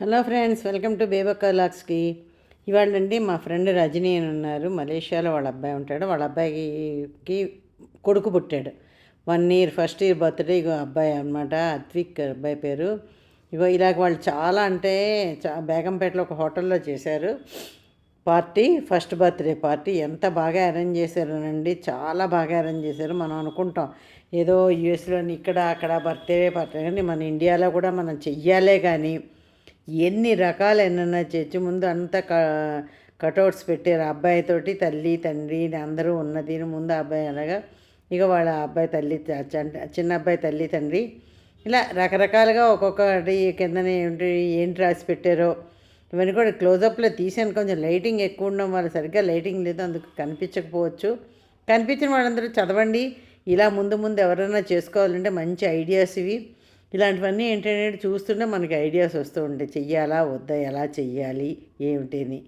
Hello friends welcome to Bebakka లాక్స్కి ఇవాళండి మా friend Rajani అని ఉన్నారు. మలేషియాలో వాళ్ళ అబ్బాయి ఉంటాడు. వాళ్ళ అబ్బాయికి కొడుకు పుట్టాడు. One year first year birthday ఇగో అబ్బాయి అనమాట అద్విక్ అబ్బాయి పేరు. ఇగో ఇలాగ వాళ్ళు చాలా అంటే చా బేగంపేటలో ఒక హోటల్లో చేశారు. Party first birthday party. ఎంత బాగా అరేంజ్ చేశారోనండి. చాలా బాగా అరేంజ్ చేశారు. మనం అనుకుంటాం. ఏదో యుఎస్లోని ఇక్కడ అక్కడ బర్త్డే పార్టీ. కానీ మన ఇండియాలో కూడా మనం చెయ్యాలే కానీ ఎన్ని రకాలు ఎన్నైనా చేయొచ్చు ముందు అంత క కటౌట్స్ పెట్టారు. అబ్బాయితోటి తల్లి తండ్రి అందరూ ఉన్నది ముందు అబ్బాయి అనగా ఇక వాళ్ళ అబ్బాయి తల్లి చిన్న అబ్బాయి తల్లి తండ్రి. ఇలా రకరకాలుగా ఒక్కొక్కటి కిందనే ఏంటి ఏంటి రాసి పెట్టారో. ఇవన్నీ కూడా క్లోజప్లో తీసాను కొంచెం లైటింగ్ ఎక్కువ ఉండడం వల్ల సరిగ్గా లైటింగ్ లేదు. అందుకు కనిపించకపోవచ్చు. కనిపించిన వాళ్ళందరూ చదవండి. ఇలా ముందు ముందు ఎవరైనా చేసుకోవాలంటే మంచి ఐడియాస్ ఇవి. ఇలాంటివన్నీ ఏంటంటే చూస్తుంటే మనకి ఐడియాస్ వస్తూ ఉంటాయి. చెయ్యాలా వద్దా ఎలా చెయ్యాలి ఏమిటని.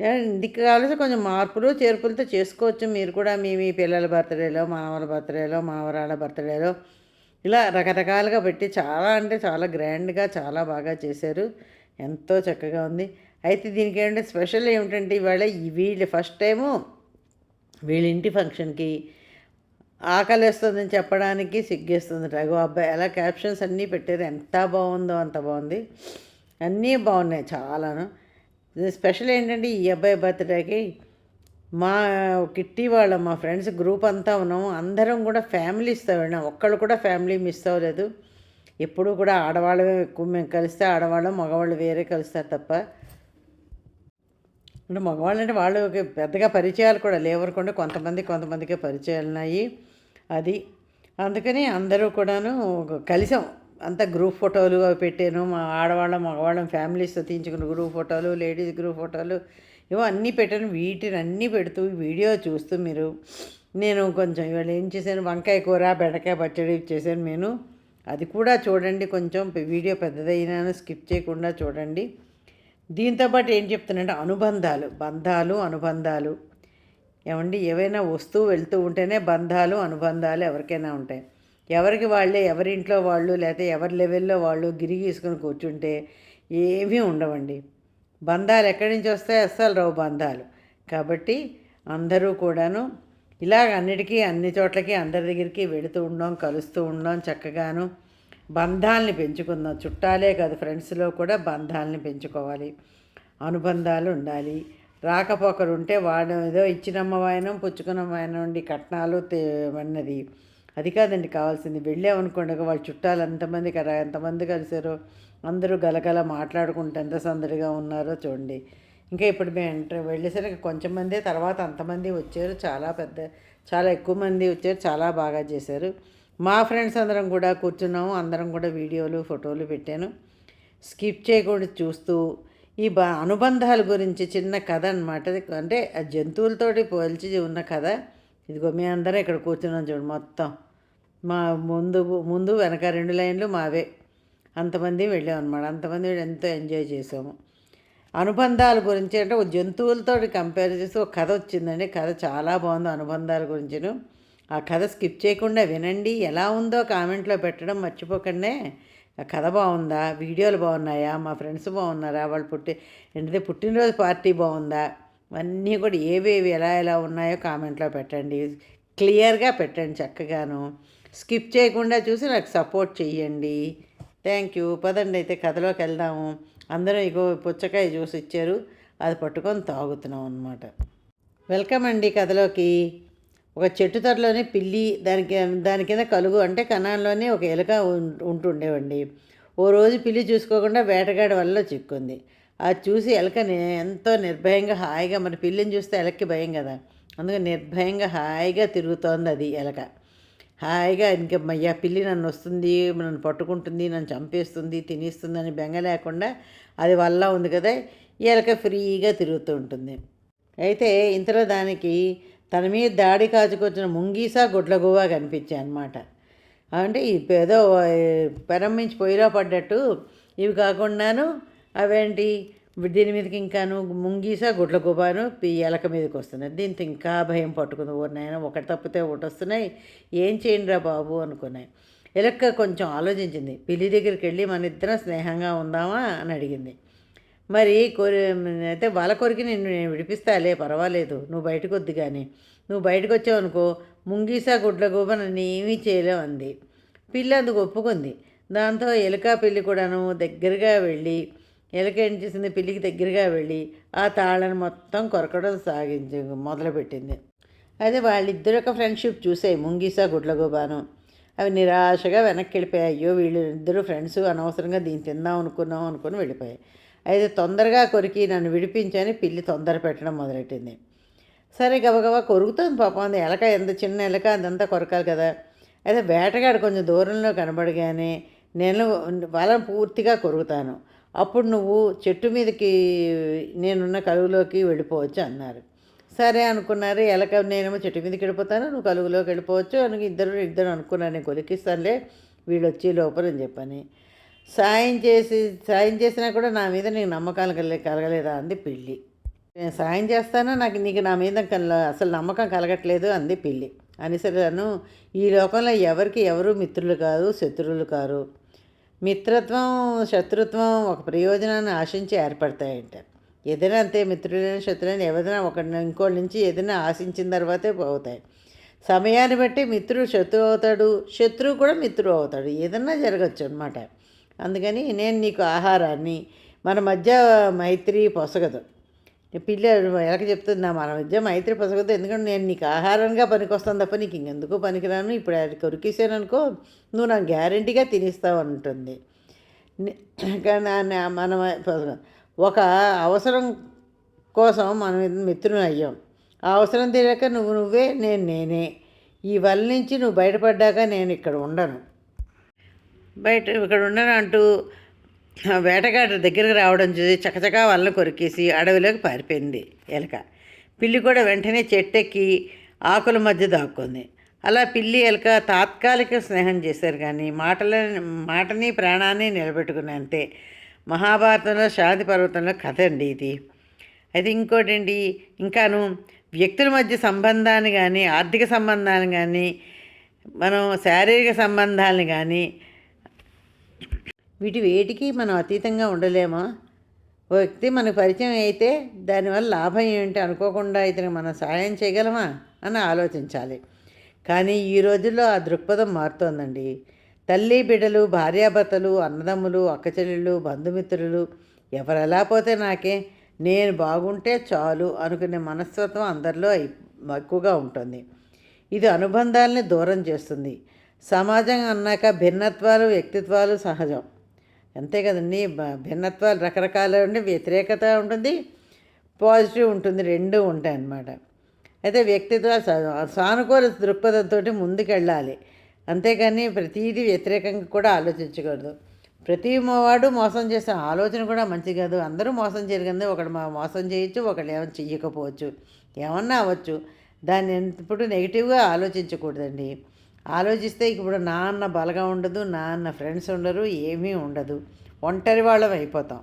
ఇంటికి కావాల్సి కొంచెం మార్పులు చేర్పులతో చేసుకోవచ్చు. మీరు కూడా మీ మీ పిల్లల బర్త్డేలో మానవుల బర్త్డేలో మావరాళ్ళ బర్త్డేలో ఇలా రకరకాలుగా పెట్టి చాలా అంటే చాలా గ్రాండ్గా చాలా బాగా చేశారు. ఎంతో చక్కగా ఉంది. అయితే దీనికి ఏంటంటే స్పెషల్ ఏమిటంటే ఇవాళ ఈ వీళ్ళు ఫస్ట్ టైము వీళ్ళ ఇంటి ఫంక్షన్కి ఆకలి వేస్తుందని చెప్పడానికి సిగ్గేస్తుంది. రఘు అబ్బాయి అలా క్యాప్షన్స్ అన్నీ పెట్టారు ఎంత బాగుందో అంత బాగుంది. అన్నీ బాగున్నాయి చాలాను. స్పెషల్ ఏంటంటే ఈ అబ్బాయి బర్త్డేకి మా కిట్టి వాళ్ళ మా ఫ్రెండ్స్ గ్రూప్ అంతా ఉన్నాము. అందరం కూడా ఫ్యామిలీస్తో వెళ్ళాం. ఒక్కళ్ళు కూడా ఫ్యామిలీ మిస్ అవ్వలేదు. ఎప్పుడూ కూడా ఆడవాళ్ళమే ఎక్కువ. మేము కలిస్తే ఆడవాళ్ళు మగవాళ్ళు వేరే కలుస్తారు తప్ప. అంటే మగవాళ్ళు అంటే వాళ్ళకి పెద్దగా పరిచయాలు కూడా లేవరకుండా కొంతమంది కొంతమందికే పరిచయాలు ఉన్నాయి అది. అందుకని అందరూ కూడాను కలిసాం. అంతా గ్రూప్ ఫోటోలు అవి పెట్టాను. మా ఆడవాళ్ళం మగవాళ్ళం ఫ్యామిలీస్తో తీయించుకున్న గ్రూప్ ఫోటోలు లేడీస్ గ్రూప్ ఫోటోలు ఇవో అన్నీ పెట్టాను. వీటిని అన్నీ పెడుతూ వీడియో చూస్తూ మీరు నేను కొంచెం ఇవాళ ఏం చేశాను? వంకాయ కూర బెండకాయ పచ్చడి చేశాను నేను. అది కూడా చూడండి కొంచెం. వీడియో పెద్దదైనా స్కిప్ చేయకుండా చూడండి. దీంతోపాటు ఏం చెప్తానంటే అనుబంధాలు బంధాలు అనుబంధాలు. ఏమండి ఏవైనా వస్తూ వెళ్తూ ఉంటేనే బంధాలు అనుబంధాలు ఎవరికైనా ఉంటాయి. ఎవరికి వాళ్ళే ఎవరింట్లో వాళ్ళు లేకపోతే ఎవరి లెవెల్లో వాళ్ళు గిరి గీసుకొని కూర్చుంటే ఏమీ ఉండవండి. బంధాలు ఎక్కడి నుంచి వస్తాయి? అస్సలు రావు బంధాలు. కాబట్టి అందరూ కూడాను ఇలాగ అన్నిటికీ అన్ని చోట్లకి అందరి దగ్గరికి వెళుతూ ఉండడం కలుస్తూ ఉండడం చక్కగాను బంధాలని పెంచుకుందాం. చుట్టాలే కాదు ఫ్రెండ్స్లో కూడా బంధాలని పెంచుకోవాలి. అనుబంధాలు ఉండాలి. రాకపోకలు ఉంటే వాడు ఏదో ఇచ్చినమ్మ వాయనం పుచ్చుకున్నమ్మ వాయనం ఉండి కట్నాలు అన్నది అది కాదండి కావాల్సింది. వెళ్ళామనుకోండి వాళ్ళ చుట్టాలు ఎంతమంది కదా ఎంతమంది కలిశారో అందరూ గలగల మాట్లాడుకుంటూ ఎంత సందడిగా ఉన్నారో చూడండి. ఇంకా ఇప్పుడు మేము ఎంటర్ వెళ్ళేసరికి కొంచెం మందే తర్వాత అంతమంది వచ్చారు. చాలా పెద్ద చాలా ఎక్కువ మంది వచ్చారు. చాలా బాగా చేశారు. మా ఫ్రెండ్స్ అందరం కూడా కూర్చున్నాము. అందరం కూడా వీడియోలు ఫోటోలు పెట్టాను. స్కిప్ చేయకుండా చూస్తూ ఈ బ అనుబంధాల గురించి చిన్న కథ అనమాట అంటే ఆ జంతువులతోటి పోల్చి ఉన్న కథ. ఇదిగో మీ అందరం ఇక్కడ కూర్చున్నాం చూడు మొత్తం. మా ముందు ముందు వెనక రెండు లైన్లు మావే. అంతమంది వెళ్ళాం అనమాట అంతమంది ఎంతో ఎంజాయ్ చేసాము అనుబంధాల గురించి అంటే ఒక జంతువులతో కంపేర్ చేసి ఒక కథ వచ్చిందండి. కథ చాలా బాగుంది అనుబంధాల గురించిను. ఆ కథ స్కిప్ చేయకుండా వినండి. ఎలా ఉందో కామెంట్లో పెట్టడం మర్చిపోకండి. కథ బాగుందా? వీడియోలు బాగున్నాయా? మా ఫ్రెండ్స్ బాగున్నారా? వాళ్ళు పుట్టి ఏంటిది పుట్టినరోజు పార్టీ బాగుందా? ఇవన్నీ కూడా ఏవేవి ఎలా ఎలా ఉన్నాయో కామెంట్లో పెట్టండి. క్లియర్గా పెట్టండి చక్కగాను. స్కిప్ చేయకుండా చూసి నాకు సపోర్ట్ చెయ్యండి. Thank you. పదండి అయితే కథలోకి వెళ్దాము. అందరం ఇగో పుచ్చకాయ జ్యూస్ ఇచ్చారు. అది పట్టుకొని తాగుతున్నాం అనమాట వెల్కమ్ అండి కథలోకి. ఒక చెట్టు తరలోనే పిల్లి దానికి దాని కింద కలుగు అంటే కణాల్లోనే ఒక ఎలుక ఉం- ఉంటుండేవండి. ఓ రోజు పిల్లి చూసుకోకుండా వేటగాడి వల్ల చిక్కుంది. అది చూసి ఎలకని ఎంతో నిర్భయంగా హాయిగా మరి పిల్లిని చూస్తే ఎలక్కి భయం కదా. అందుకని నిర్భయంగా హాయిగా తిరుగుతోంది అది ఎలక. హాయిగా ఇంకా మయ్యా పిల్లి నన్ను వస్తుంది నన్ను పట్టుకుంటుంది నన్ను చంపేస్తుంది తినేస్తుంది అని బెంగ లేకుండా అది వల్ల ఉంది కదా. ఈ ఎలక ఫ్రీగా తిరుగుతూ ఉంటుంది. అయితే ఇంతలో దానికి తన మీద దాడి కాచుకొచ్చిన ముంగీసా గుడ్లగువా కనిపించాయి అన్నమాట. అంటే ఈ ఏదో పెరంమించి పొయ్యిలో పడ్డట్టు ఇవి కాకుండాను అవేంటి? దీని మీదకి ఇంకాను ముంగీసా గుడ్ల గుబాను ఎలక మీదకి వస్తున్నాయి. దీంతో ఇంకా భయం పట్టుకుంది. ఓ ఒకటి తప్పితే ఒకటి వస్తున్నాయి. ఏం చేయండిరా బాబు అనుకున్నాయి. ఎలక్క కొంచెం ఆలోచించింది. పిల్లి దగ్గరికి వెళ్ళి మన ఇద్దరం స్నేహంగా ఉందామా అని అడిగింది. మరి కొరి అయితే వల కొరికి నిన్ను నేను విడిపిస్తాలే పర్వాలేదు. నువ్వు బయటకు వద్దు కానీ నువ్వు బయటకు వచ్చావు అనుకో ముంగీసా గుడ్ల గోబ నన్ను ఏమీ చేయలేవు అంది. పిల్లి అందుకు ఒప్పుకుంది. దాంతో ఎలుక పిల్లి కూడాను దగ్గరగా వెళ్ళి ఎలుక ఏం చేసింది పిల్లికి దగ్గరగా వెళ్ళి ఆ తాళను మొత్తం కొరకడం సాగించి మొదలుపెట్టింది. అయితే వాళ్ళిద్దరు యొక్క ఫ్రెండ్షిప్ చూసాయి ముంగీసా గుడ్లగోబాను అవి నిరాశగా వెనక్కి వెళ్ళిపోయాయి. అయ్యో వీళ్ళు ఇద్దరు ఫ్రెండ్స్ అనవసరంగా దీన్ని తిందాం అనుకున్నాం అనుకుని వెళ్ళిపోయాయి. అయితే తొందరగా కొరికి నన్ను విడిపించని పిల్లి తొందర పెట్టడం మొదలెట్టింది. సరే గబగబా కొరుకుతుంది పాపం. అది ఎలక ఎంత చిన్న ఎలక అదంతా కొరకాలి కదా. అయితే వేటగాడు కొంచెం దూరంలో కనబడగానే నేను వలను పూర్తిగా కొరుకుతాను. అప్పుడు నువ్వు చెట్టు మీదకి నేనున్న కలుగులోకి వెళ్ళిపోవచ్చు అన్నారు. సరే అనుకున్నారు. ఎలక నేనేమో చెట్టు మీదకి వెళ్ళిపోతాను నువ్వు కలుగులోకి వెళ్ళిపోవచ్చు. అని ఇద్దరు ఇద్దరు అనుకున్నాను నేను కొలికిస్తానులే వీళ్ళు వచ్చి లోపల అని చెప్పని. సాయం చేసి సాయం చేసినా కూడా నా మీద నీకు నమ్మకాలు కలగ కలగలేదా అంది పిల్లి. నేను సాయం చేస్తాను? నాకు నీకు నా మీద అసలు నమ్మకం కలగట్లేదు అంది పిల్లి. అనిసరిను ఈ లోకంలో ఎవరికి ఎవరు మిత్రులు కాదు శత్రువులు కారు. మిత్రత్వం శత్రుత్వం ఒక ప్రయోజనాన్ని ఆశించి ఏర్పడతాయంట. ఏదైనా అంతే మిత్రులైన శత్రులైన ఎవరైనా ఒక ఇంకోటి నుంచి ఏదైనా ఆశించిన తర్వాతే పోతాయి. సమయాన్ని బట్టి మిత్రుడు శత్రువు అవుతాడు శత్రువు కూడా మిత్రుడు అవుతాడు. ఏదన్నా జరగచ్చు అనమాట అందుకని నేను నీకు ఆహారాన్ని మన మధ్య మైత్రి పొసగదు. పిల్ల ఎలక చెప్తుంది నా మన మధ్య మైత్రి పొసగదు ఎందుకంటే నేను నీకు ఆహారంగా పనికొస్తాను తప్ప నీకు ఇంకెందుకు పనికిరాను. ఇప్పుడు అది కొరికేసాను అనుకో నువ్వు నాకు గ్యారంటీగా తినిస్తావు అంటుంది. కానీ మన ఒక అవసరం కోసం మనం మిత్రుని అయ్యాం. ఆ అవసరం తీరాక నువ్వు నువ్వే నేను నేనే. ఈ వల్ల నుంచి నువ్వు బయటపడ్డాక నేను ఇక్కడ ఉండను. బయట ఇక్కడ ఉండను అంటూ వేటగాడ దగ్గరికి రావడం చూసి చకచకా వలన కొరికేసి అడవిలోకి పారిపోయింది ఎలక. పిల్లి కూడా వెంటనే చెట్టెక్కి ఆకుల మధ్య దాక్కుంది. అలా పిల్లి ఎలక తాత్కాలిక స్నేహం చేశారు కానీ మాటల మాటని ప్రాణాన్ని నిలబెట్టుకున్నంతే మహాభారతంలో శాంతి పర్వతంలో కథ అండి ఇది. అయితే ఇంకోటండి ఇంకాను వ్యక్తుల మధ్య సంబంధాన్ని కానీ ఆర్థిక సంబంధాన్ని కానీ మనం శారీరక సంబంధాలను కానీ వీటి వేటికి మనం అతీతంగా ఉండలేమా? ఓ వ్యక్తి మనకు పరిచయం అయితే దానివల్ల లాభం ఏమిటి అనుకోకుండా ఇతనికి మనం సహాయం చేయగలమా అని ఆలోచించాలి. కానీ ఈ రోజుల్లో ఆ దృక్పథం మారుతోందండి. తల్లి బిడ్డలు భార్యాభర్తలు అన్నదమ్ములు అక్కచెల్లెళ్ళు బంధుమిత్రులు ఎవరెలా పోతే నాకే నేను బాగుంటే చాలు అనుకునే మనస్తత్వం అందరిలో ఎక్కువగా ఉంటుంది. ఇది అనుబంధాలని దూరం చేస్తుంది. సమాజం అన్నాక భిన్నత్వాలు వ్యక్తిత్వాలు సహజం. అంతే కదండి భిన్నత్వాలు రకరకాల ఉండి వ్యతిరేకత ఉంటుంది పాజిటివ్ ఉంటుంది రెండు ఉంటాయి అన్నమాట. అయితే వ్యక్తిత్వ సానుకూల దృక్పథంతో ముందుకెళ్ళాలి. అంతేకాని ప్రతీది వ్యతిరేకంగా కూడా ఆలోచించకూడదు. ప్రతి వాడు మోసం చేసే ఆలోచన కూడా మంచి కాదు. అందరూ మోసం చేయగలిగింది ఒకడు మోసం చేయొచ్చు ఒకడు ఏమైనా చెయ్యకపోవచ్చు ఏమన్నా అవ్వచ్చు. దాన్ని ఇప్పుడు నెగిటివ్గా ఆలోచించకూడదండి. ఆలోచిస్తే ఇప్పుడు నాన్న బలగా ఉండదు నాన్న ఫ్రెండ్స్ ఉండరు ఏమీ ఉండదు. ఒంటరి వాళ్ళం అయిపోతాం.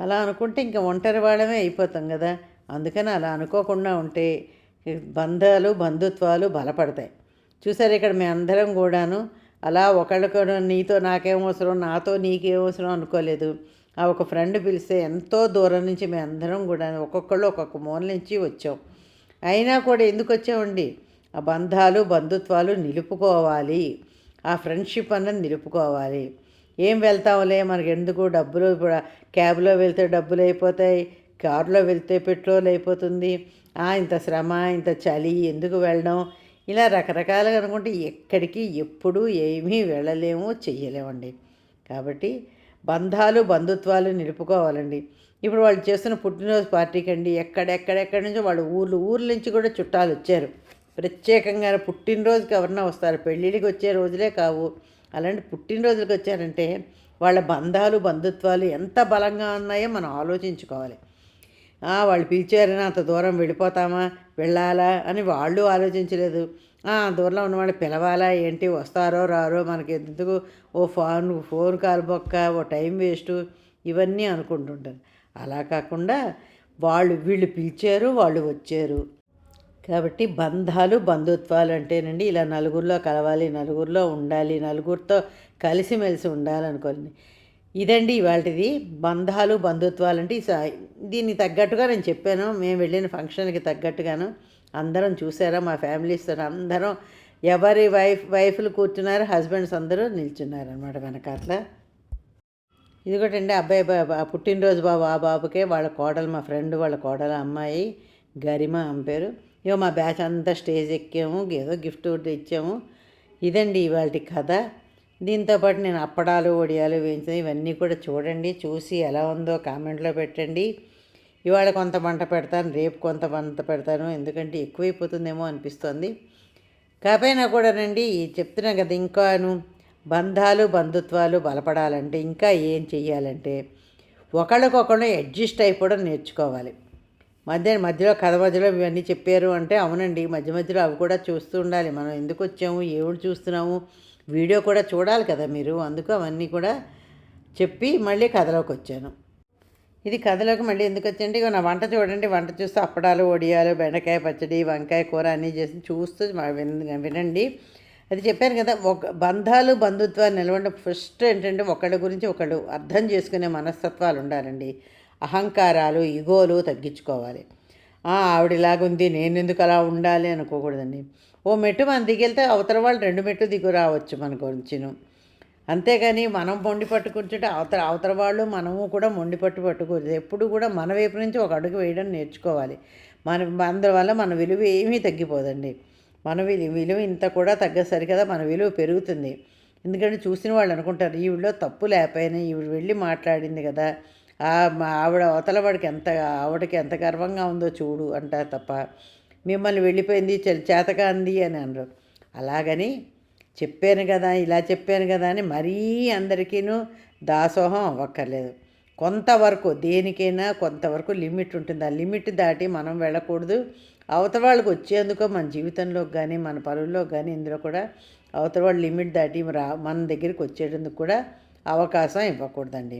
అలా అనుకుంటే ఇంకా ఒంటరి వాళ్ళమే అయిపోతాం కదా. అందుకని అలా అనుకోకుండా ఉంటే బంధాలు బంధుత్వాలు బలపడతాయి. చూసారు ఇక్కడ మేము అందరం కూడాను? అలా ఒకళ్ళకొకడు నీతో నాకేమవసరం నాతో నీకేమవసరం అనుకోలేదు. ఆ ఒక ఫ్రెండ్ పిలిస్తే ఎంతో దూరం నుంచి మేము అందరం కూడా ఒక్కొక్కళ్ళు ఒక్కొక్క మూల నుంచి వచ్చాం. అయినా కూడా ఎందుకు వచ్చామండి? ఆ బంధాలు బంధుత్వాలు నిలుపుకోవాలి. ఆ ఫ్రెండ్షిప్ అన్నది నిలుపుకోవాలి. ఏం వెళ్తాంలే మనకి ఎందుకు డబ్బులు? ఇప్పుడు క్యాబ్లో వెళ్తే డబ్బులు అయిపోతాయి కారులో వెళ్తే పెట్రోల్ అయిపోతుంది. ఇంత శ్రమ ఇంత చలి ఎందుకు వెళ్ళడం? ఇలా రకరకాలుగా అనుకుంటే ఎక్కడికి ఎప్పుడు ఏమీ వెళ్ళలేము చెయ్యలేమండి. కాబట్టి బంధాలు బంధుత్వాలు నిలుపుకోవాలండి. ఇప్పుడు వాళ్ళు చేస్తున్న పుట్టినరోజు పార్టీకి అండి ఎక్కడెక్కడెక్కడి నుంచో వాళ్ళు ఊర్లు ఊర్ల నుంచి కూడా చుట్టాలు వచ్చారు. ప్రత్యేకంగా పుట్టినరోజుకి ఎవరన్నా వస్తారు. పెళ్ళిళ్ళకి వచ్చే రోజులే కావు. అలాంటి పుట్టినరోజులకు వచ్చారంటే వాళ్ళ బంధాలు బంధుత్వాలు ఎంత బలంగా ఉన్నాయో మనం ఆలోచించుకోవాలి. వాళ్ళు పిలిచారని అంత దూరం వెళ్ళిపోతామా? వెళ్ళాలా? అని వాళ్ళు ఆలోచించలేదు. దూరంలో ఉన్నవాళ్ళు పిలవాలా? ఏంటి? వస్తారో రారో? మనకి ఎందుకు ఓ ఫోన్ ఫోన్ కాల్ బొక్క ఓ టైం వేస్ట్? ఇవన్నీ అనుకుంటుంటారు. అలా కాకుండా వాళ్ళు వీళ్ళు పిలిచారు వాళ్ళు వచ్చారు. కాబట్టి బంధాలు బంధుత్వాలు అంటేనండి ఇలా నలుగురిలో కలవాలి నలుగురిలో ఉండాలి నలుగురితో కలిసిమెలిసి ఉండాలనుకోండి. ఇదండి ఇవాటిది బంధాలు బంధుత్వాలు అంటే దీన్ని దీనికి తగ్గట్టుగా నేను చెప్పాను. మేము వెళ్ళిన ఫంక్షన్కి తగ్గట్టుగాను. అందరం చూసారా మా ఫ్యామిలీస్తో అందరం ఎవరి వైఫ్ వైఫ్లు కూర్చున్నారు హస్బెండ్స్ అందరూ నిల్చున్నారు అనమాట వెనకాతల. ఇది కూడా అండి అబ్బాయి బాబా పుట్టినరోజు బాబు ఆ బాబుకే వాళ్ళ కోడలు మా ఫ్రెండ్ వాళ్ళ కోడలు అమ్మాయి గరిమ అంపేరు పేరు ఇగో మా బ్యాచ్ అంతా స్టేజ్ ఎక్కాము ఏదో గిఫ్ట్ ఒకటి ఇచ్చాము ఇదండి ఇవాళ కథ. దీంతోపాటు నేను అప్పడాలు వడియాలు వేయించిన ఇవన్నీ కూడా చూడండి చూసి ఎలా ఉందో కామెంట్లో పెట్టండి. ఇవాళ కొంత వంట పెడతాను రేపు కొంత వంట పెడతాను ఎందుకంటే ఎక్కువైపోతుందేమో అనిపిస్తుంది. కాకపోయినా కూడానండి చెప్తున్నాను కదా ఇంకాను బంధాలు బంధుత్వాలు బలపడాలంటే ఇంకా ఏం చెయ్యాలంటే ఒకళ్ళకొకళ్ళు అడ్జస్ట్ అయిపోవడం నేర్చుకోవాలి. మధ్య మధ్యలో కథ మధ్యలో ఇవన్నీ చెప్పారు అంటే అవునండి. మధ్య మధ్యలో అవి కూడా చూస్తూ ఉండాలి. మనం ఎందుకు వచ్చాము? ఏమిటి చూస్తున్నాము? వీడియో కూడా చూడాలి కదా మీరు. అందుకు అవన్నీ కూడా చెప్పి మళ్ళీ కథలోకి వచ్చాను. ఇది కథలోకి మళ్ళీ ఎందుకు వచ్చండి నా వంట చూడండి. వంట చూస్తే అప్పడాలు వడియాలు బెండకాయ పచ్చడి వంకాయ కూర అన్నీ చేసి చూస్తూ మా వినండి. అది చెప్పాను కదా ఒక బంధాలు బంధుత్వాలు నిలవండి. ఫస్ట్ ఏంటంటే ఒకళ్ళ గురించి ఒకళ్ళు అర్థం చేసుకునే మనస్తత్వాలు ఉండాలండి. అహంకారాలు ఇగోలు తగ్గించుకోవాలి. "ఆ, ఆవిడ నేను ఎందుకు అలా ఉండాలి అనుకోకూడదండి. ఓ మెట్టు మనం దిగెళ్తే అవతల వాళ్ళు రెండు మెట్లు దిగు రావచ్చు మన గురించిను. అంతేగాని మనం మొండి పట్టుకుంటుంటే అవతల అవతల వాళ్ళు మనము కూడా మొండి పట్టు పట్టుకోలేదు ఎప్పుడు కూడా మన వైపు నుంచి ఒక అడుగు వేయడం నేర్చుకోవాలి. మన అందువల్ల మన విలువ ఏమీ తగ్గిపోదండి. మన విలువ విలువ ఇంత కూడా తగ్గసరి కదా మన విలువ పెరుగుతుంది. ఎందుకంటే చూసిన వాళ్ళు అనుకుంటారు ఈవిడలో తప్పు లేకపోయినా ఈవిడ వెళ్ళి మాట్లాడింది కదా. ఆవిడ అవతలవాడికి ఎంత ఆవిడకి ఎంత గర్వంగా ఉందో చూడు అంటారు తప్ప మిమ్మల్ని వెళ్ళిపోయింది చేతగా చేతకాంది అని అనరు. అలాగని చెప్పాను కదా ఇలా చెప్పాను కదా అని మరీ అందరికీను దాసోహం అవ్వక్కర్లేదు. కొంతవరకు దేనికైనా కొంతవరకు లిమిట్ ఉంటుంది. ఆ లిమిట్ దాటి మనం వెళ్ళకూడదు. అవతల వాళ్ళకి వచ్చేందుకు మన జీవితంలోకి కానీ మన పనుల్లో కానీ ఇందులో కూడా అవతల వాళ్ళు లిమిట్ దాటి రా మన దగ్గరికి వచ్చేటందుకు కూడా అవకాశం ఇవ్వకూడదండి.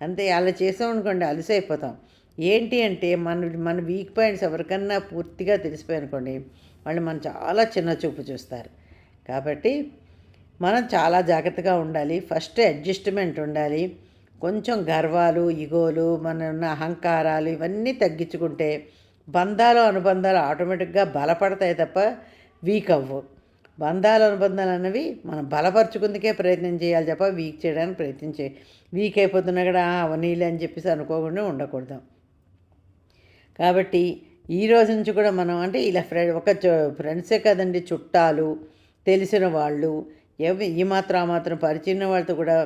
అంతే అలా చేసాం అనుకోండి అలసైపోతాం. ఏంటి అంటే మన మన వీక్ పాయింట్స్ ఎవరికన్నా పూర్తిగా తెలిసిపోయి అనుకోండి వాళ్ళు మనం చాలా చిన్న చూపు చూస్తారు. కాబట్టి మనం చాలా జాగ్రత్తగా ఉండాలి ఫస్ట్ అడ్జస్ట్మెంట్ ఉండాలి. కొంచెం గర్వాలు ఇగోలు మన ఉన్న అహంకారాలు ఇవన్నీ తగ్గించుకుంటే బంధాలు అనుబంధాలు ఆటోమేటిక్గా బలపడతాయి తప్ప వీక్ అవ్వవు బంధాలు అనుబంధాలు అన్నవి మనం బలపరుచుకుందుకే ప్రయత్నం చేయాలి తప్ప వీక్ చేయడానికి ప్రయత్నం చేయ వీక్ అయిపోతున్నా కూడా అవనీలే అని చెప్పేసి అనుకోకుండా ఉండకూడదు. కాబట్టి ఈ రోజు నుంచి కూడా మనం అంటే ఇలా ఫ్రెండ్ ఒక ఫ్రెండ్సే కదండి చుట్టాలు తెలిసిన వాళ్ళు ఎవ ఈ మాత్రం ఆ మాత్రం పరిచయం వాళ్ళతో కూడా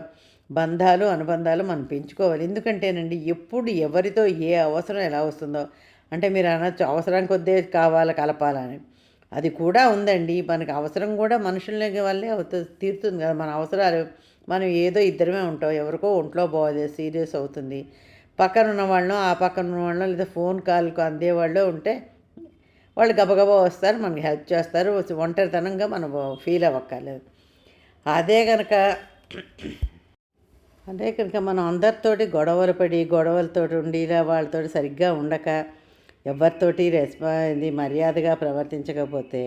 బంధాలు అనుబంధాలు మనం పెంచుకోవాలి. ఎందుకంటేనండి ఎప్పుడు ఎవరితో ఏ అవసరం ఎలా వస్తుందో అంటే మీరు అనొచ్చు అవసరం కొద్దే కావాలి కలపాలని అది కూడా ఉందండి. మనకి అవసరం కూడా మనుషులకి వల్లే అవుతుంది తీరుతుంది కదా. మన అవసరాలు మనం ఏదో ఇద్దరమే ఉంటాం. ఎవరికో ఒంట్లో బాగోలేదు సీరియస్ అవుతుంది. పక్కన ఉన్న వాళ్ళం ఆ పక్కన ఉన్న వాళ్ళం లేదా ఫోన్ కాల్కు అందేవాళ్ళు ఉంటే వాళ్ళు గబగబా వస్తారు మనకి హెల్ప్ చేస్తారు. ఒంటరితనంగా మనం ఫీల్ అవ్వక్కర్లేదు. అదే కనుక అదే కనుక మనం అందరితోటి గొడవలు పడి గొడవలతోటి ఉండి ఇలా వాళ్ళతో సరిగ్గా ఉండక ఎవరితోటి రెస్పా ఇది మర్యాదగా ప్రవర్తించకపోతే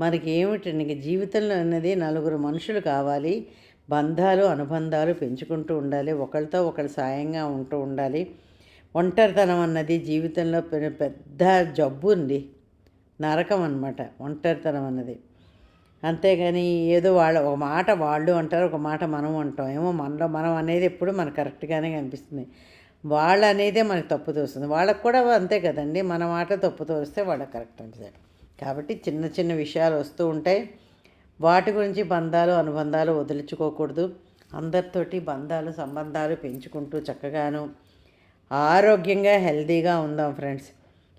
మనకి ఏమిటండి నీకు జీవితంలో అన్నది నలుగురు మనుషులు కావాలి. బంధాలు అనుబంధాలు పెంచుకుంటూ ఉండాలి. ఒకరితో ఒకరు సాయంగా ఉంటూ ఉండాలి. ఒంటరితనం అన్నది జీవితంలో పెద్ద జబ్బు ఉంది నరకం అన్నమాట. ఒంటరితనం అన్నది. అంతేగాని ఏదో వాళ్ళ ఒక మాట వాళ్ళు అంటారు ఒక మాట మనం అంటాం. ఏమో మనలో మనం అనేది ఎప్పుడు మనకు కరెక్ట్గానే కనిపిస్తుంది. వాళ్ళు అనేదే మనకు తప్పు తోస్తుంది. వాళ్ళకు కూడా అంతే కదండి. మన మాట తప్పు తోస్తే వాళ్ళకి కరెక్ట్ అనిపిస్తారు కాబట్టి చిన్న చిన్న విషయాలు వస్తూ ఉంటాయి. వాటి గురించి బంధాలు అనుబంధాలు వదిలించుకోకూడదు. అందరితోటి బంధాలు సంబంధాలు పెంచుకుంటూ చక్కగాను ఆరోగ్యంగా హెల్తీగా ఉందాం ఫ్రెండ్స్.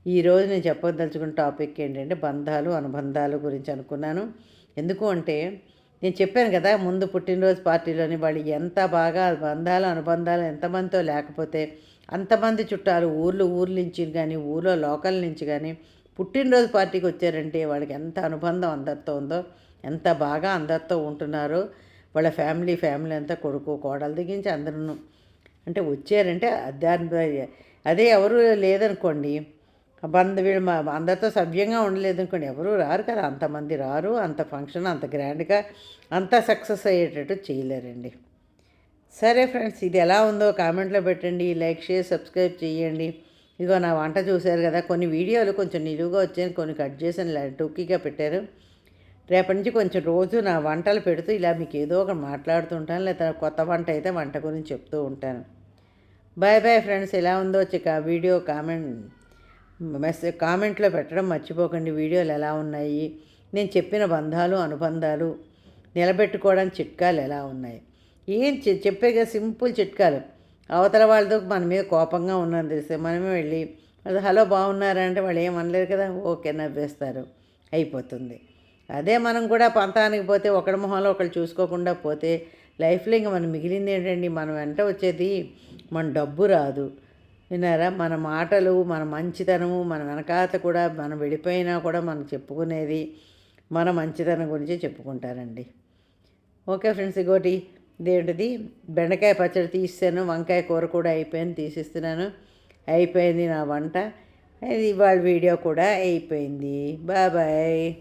ఈరోజు నేను చెప్పదలుచుకున్న టాపిక్ ఏంటంటే బంధాలు అనుబంధాలు గురించి అనుకున్నాను. ఎందుకు అంటే నేను చెప్పాను కదా ముందు పుట్టినరోజు పార్టీలోని వాళ్ళు ఎంత బాగా బంధాలు అనుబంధాలు ఎంతమందితో లేకపోతే అంతమంది చుట్టాలు ఊర్లు ఊర్ల నుంచి కానీ ఊర్లో లోకల్ నుంచి కానీ పుట్టినరోజు పార్టీకి వచ్చారంటే వాళ్ళకి ఎంత అనుబంధం అందరితో ఉందో ఎంత బాగా అందరితో ఉంటున్నారో. వాళ్ళ ఫ్యామిలీ ఫ్యామిలీ అంతా కొడుకు కోడలు దిగించి అందరూ అంటే వచ్చారంటే దాని అదే ఎవరు లేదనుకోండి బంధు వీళ్ళు మా అందరితో సవ్యంగా ఉండలేదు అనుకోండి ఎవరు రారు కదా. అంతమంది రారు అంత ఫంక్షన్ అంత గ్రాండ్గా అంత సక్సెస్ అయ్యేటట్టు చేయలేరండి. సరే ఫ్రెండ్స్ ఇది ఎలా ఉందో కామెంట్లో పెట్టండి లైక్ షేర్ సబ్స్క్రైబ్ చేయండి. ఇదిగో నా వంట చూశారు కదా కొన్ని వీడియోలు కొంచెం నిలువుగా వచ్చాయి కొన్ని కట్ చేసి టూకీగా పెట్టారు. రేపటి నుంచి కొంచెం రోజు నా వంటలు పెడుతూ ఇలా మీకు ఏదో ఒక మాట్లాడుతుంటాను లేదా కొత్త వంట అయితే వంట గురించి చెప్తూ ఉంటాను. బాయ్ బాయ్ ఫ్రెండ్స్ ఎలా ఉందో వచ్చి వీడియో కామెంట్ మెసేజ్ కామెంట్లో పెట్టడం మర్చిపోకండి. వీడియోలు ఎలా ఉన్నాయి? నేను చెప్పిన బంధాలు అనుబంధాలు నిలబెట్టుకోవడానికి చిట్కాలు ఎలా ఉన్నాయి? ఏం చె- చెప్పేగా సింపుల్ చిట్కాలు. అవతల వాళ్ళతో మన మీద కోపంగా ఉన్నది తెలిస్తే మనమే వెళ్ళి అది హలో బాగున్నారా? అంటే వాళ్ళు ఏం అనలేరు కదా. ఓకే నవ్వేస్తారు. అయిపోతుంది. అదే మనం కూడా పంతానికి పోతే ఒకడి మొహంలో ఒకళ్ళు చూసుకోకుండా పోతే లైఫ్లో ఇంకా మనం మిగిలింది ఏంటండి? మనం వెంట వచ్చేది మన డబ్బు రాదు. విన్నారా? మన మాటలు మన మంచితనము మన వెనకాత కూడా మనం వెళ్ళిపోయినా కూడా మనం చెప్పుకునేది మన మంచితనం గురించి చెప్పుకుంటారండి. ఓకే ఫ్రెండ్స్ ఇంకోటి ఇదేంటిది? బెండకాయ పచ్చడి తీసాను వంకాయ కూర కూడా అయిపోయింది తీసిస్తున్నాను. అయిపోయింది నా వంట. ఇది ఇవాళ వీడియో కూడా అయిపోయింది. బాబాయ్